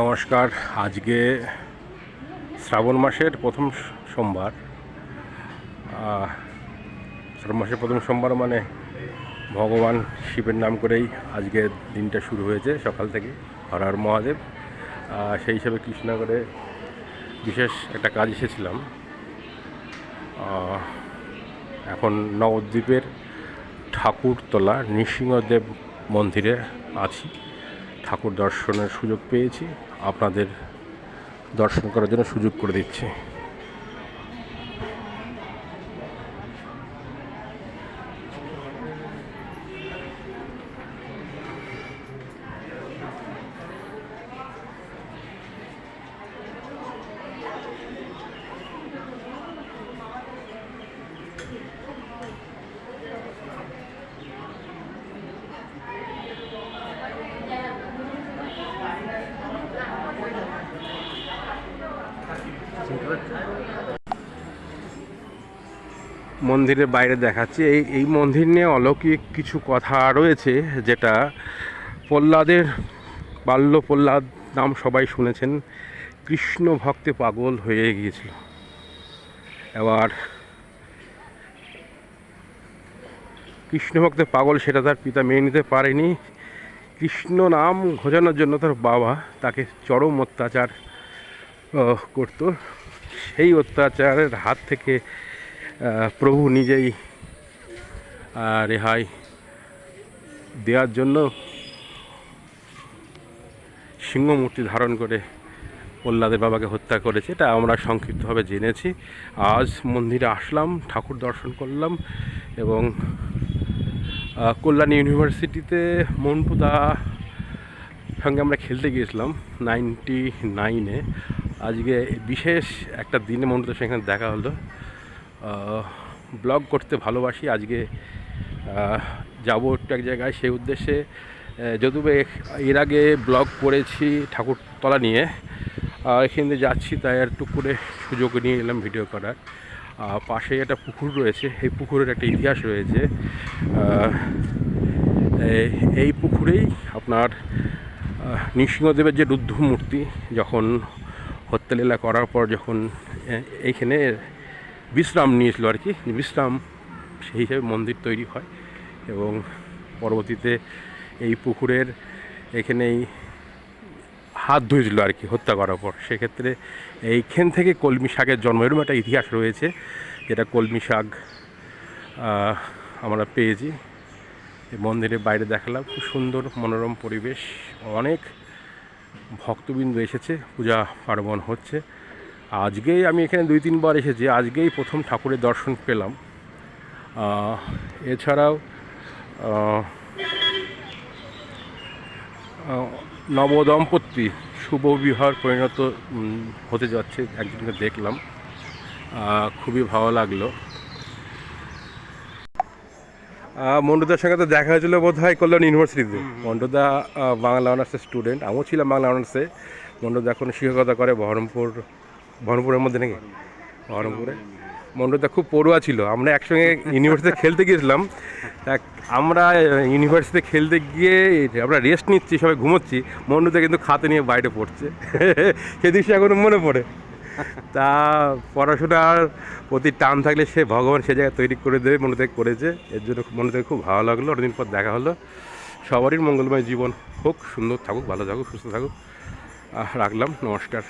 নমস্কার। আজকে শ্রাবণ মাসের প্রথম সোমবার। শ্রাবণ মাসের প্রথম সোমবার মানে ভগবান শিবের নাম করেই আজকে দিনটা শুরু হয়েছে সকাল থেকে হর হর মহাদেব। সেই হিসাবে কৃষ্ণনগরে বিশেষ একটা কাজ এসেছিলাম। এখন নবদ্বীপের ঠাকুরতলা নৃসিংহদেব মন্দিরে আছি। ঠাকুর দর্শনের সুযোগ পেয়েছি। আপনাদের দর্শন করার জন্য সুযোগ করে দিচ্ছি। মন্দিরের বাইরে দেখাচ্ছি। এই এই মন্দির নিয়ে অলৌকিক কিছু কথা রয়েছে, যেটা প্রহ্লাদের, বাল্য প্রহ্লাদ নাম সবাই শুনেছেন, কৃষ্ণ ভক্তে পাগল হয়ে গিয়েছিল। এবার কৃষ্ণ ভক্তে পাগল সেটা তার পিতা মেনে নিতে পারেনি। কৃষ্ণ নাম ঘোচানোর জন্য তার বাবা তাকে চরম অত্যাচার করতো। সেই অত্যাচারের হাত থেকে প্রভু নিজেই রেহাই দেওয়ার জন্য সিংহমূর্তি ধারণ করে প্রহ্লাদের বাবাকে হত্যা করেছে। এটা আমরা সংক্ষিপ্তভাবে জেনেছি। আজ মন্দিরে আসলাম, ঠাকুর দর্শন করলাম এবং কল্যাণ ইউনিভার্সিটিতে মনপুদা সঙ্গে আমরা খেলতে গিয়েছিলাম। নাইনটি নাইনে আজকে বিশেষ একটা দিনে মন্টুদার সেখানে দেখা হলো। ব্লগ করতে ভালোবাসি আজকে যাব একটু এক জায়গায় সেই উদ্দেশ্যে। যদিও এর আগে ব্লগ করেছি ঠাকুরতলা নিয়ে আহ, এখান দিয়ে যাচ্ছি তাই আর টুক করে সুযোগ নিয়ে এলাম ভিডিও করার। পাশেই একটা পুকুর রয়েছে এই পুকুরের একটা ইতিহাস রয়েছে। এই পুকুরেই আপনার নৃসিংহদেবের যে রুদ্ধ মূর্তি যখন হত্যালীলা করার পর যখন এইখানে বিশ্রাম নিয়েছিল আর কি। বিশ্রাম সেই হিসাবে মন্দির তৈরি হয় এবং পরবর্তীতে এই পুকুরের এখানেই হাত ধুয়েছিল আর কি হত্যা করার পর। সেক্ষেত্রে এইখান থেকে কলমি শাকের জন্ম, এরকম একটা ইতিহাস রয়েছে যেটা কলমি শাক আমরা পেয়েছি। মন্দিরের বাইরে দেখালাম। খুব সুন্দর, মনোরম পরিবেশ, অনেক ভক্তবৃন্দ এসেছে, পূজা পার্বণ হচ্ছে। আজকেই আমি এখানে দুই তিনবার এসেছি, আজকেই প্রথম ঠাকুরের দর্শন পেলাম। এছাড়াও নবদম্পতি শুভ বিবাহ পরিণত হতে যাচ্ছে, একজনকে দেখলাম। খুবই ভালো লাগল। মন্টুদার সঙ্গে তো দেখা হয়েছিল বোধ হয় কল্যাণ ইউনিভার্সিটিতে। মন্টুদা বাংলা অনার্সের স্টুডেন্ট আমিও ছিলাম বাংলা অনার্সে। মন্টুদা এখন শিক্ষকতা করে বহরমপুর বহরমপুরের মধ্যে নাকি? বহরমপুরে। মন্টুদা খুব পড়ুয়া ছিল। আমরা একসঙ্গে ইউনিভার্সিটিতে খেলতে গিয়েছিলাম। আমরা ইউনিভার্সিটিতে খেলতে গিয়ে আমরা রেস্ট নিচ্ছি সবাই ঘুমোচ্ছি। মন্টুদা কিন্তু খাতে নিয়ে বাইরে পড়ছে। সে দৃশ্য এখনও মনে পড়ে। তা পড়াশোনার প্রতি টান থাকলে সে ভগবান সে জায়গায় তৈরি করে দেবে, মনে থেকে করেছে। এর জন্য মনে থেকে খুব ভালো লাগল। অনেকদিন পর দেখা হলো। সবারই মঙ্গলময় জীবন হোক, সুন্দর থাকুক, ভালো থাকুক, সুস্থ থাকুক। রাখলাম। নমস্কার।